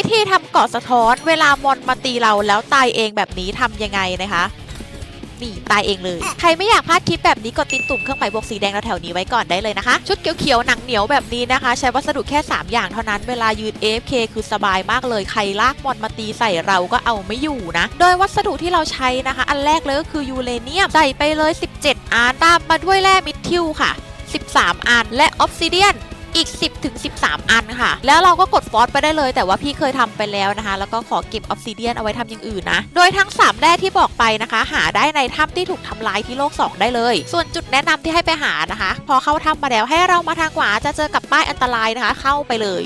วิธีทำเกาะสะท้อนเวลามอนมาตีเราแล้วตายเองแบบนี้ทำยังไงนะคะนี่ตายเองเลย ใครไม่อยากพลาดคลิปแบบนี้กดติดตุ่มเครื่องหมายบวกสีแดงแถวๆนี้ไว้ก่อนได้เลยนะคะ ชุดเขียวๆหนังเหนียวแบบนี้นะคะ ใช้วัสดุแค่ 3 อย่างเท่านั้นเวลายืน AFK คือสบายมากเลย ใครลากมอนมาตีใส่เราก็เอาไม่อยู่นะ โดยวัสดุที่เราใช้นะคะ อันแรกเลยก็คือยูเรเนียมใส่ไปเลย 17อันตามมาด้วยแร่มิททิลค่ะ 13 อัน และออฟซิเดียน อีก 10ถึง13 อันค่ะ แล้วเราก็กดฟอสไปได้เลย แต่ว่าพี่เคยทำไปแล้วนะคะ แล้วก็ขอเก็บออฟซิเดียนเอาไว้ทำอย่างอื่นนะ โดยทั้ง 3 แร่ที่บอกไปนะคะ หาได้ในถ้ำที่ถูกทำลายที่โลก 2 ได้เลย ส่วนจุดแนะนำที่ให้ไปหานะคะ พอเข้าถ้ำมาแล้วให้เรามาทางขวาจะเจอกับป้ายอันตรายนะคะ เข้าไปเลย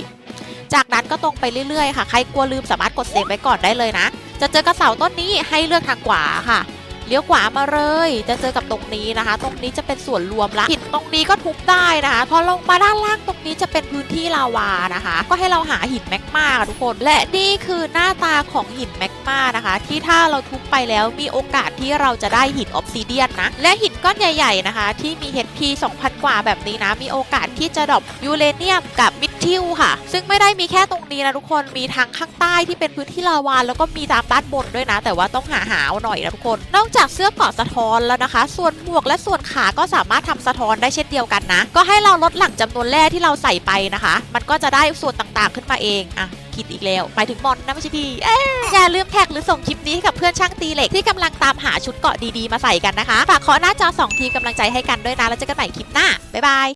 จากนั้นก็ตรงไปเรื่อยๆค่ะ ใครกลัวลืมสามารถกดเซฟไว้ก่อนได้เลยนะ จะเจอกระเสาต้นนี้ให้เลือกทางขวาค่ะ เลี้ยวขวามาเลย จะเจอกับตรงนี้นะคะ ตรงนี้จะเป็นส่วนรวมละหินตรงนี้ก็ทุบได้นะคะ พอลงมาด้านล่างตรงนี้จะเป็นพื้นที่ลาวานะคะ ก็ให้เราหาหินแมกมาทุกคน และนี่คือหน้าตาของหินแมกมานะคะ ที่ถ้าเราทุบไปแล้วมีโอกาสที่เราจะได้หินออฟซิเดียนนะ และหินก้อนใหญ่ๆนะคะ ที่มี HP 2,000 กว่าแบบนี้นะ มีโอกาสที่จะดรอปยูเรเนียมกับมิททิลค่ะ ซึ่งไม่ได้มีแค่ตรงนี้นะทุกคน มีทั้งข้างใต้ที่เป็นพื้นที่ลาวาแล้วก็มีตามด้านบนด้วยนะ แต่ว่าต้องหาหาเอาหน่อยนะทุกคน นอกจากากเสื้อเกาะสะท้อนแล้วนะคะ ส่วนหมวกและส่วนขาก็สามารถทำสะท้อนได้เช่นเดียวกันนะ ก็ให้เราลดหลั่งจำนวนแร่ที่เราใส่ไปนะคะ มันก็จะได้ส่วนต่างๆขึ้นมาเองอะผิดอีกแล้วหมายถึงมอนนะไม่ใช่พี่อย่าลืมแท็กหรือส่งคลิปนี้ให้กับเพื่อนช่างตีเหล็กที่กำลังตามหาชุดเกาะดีๆมาใส่กันนะคะ ฝากขอหน้าจอสองทีกำลังใจให้กันด้วยนะ แล้วเจอกันใหม่คลิปหน้า บ๊ายบาย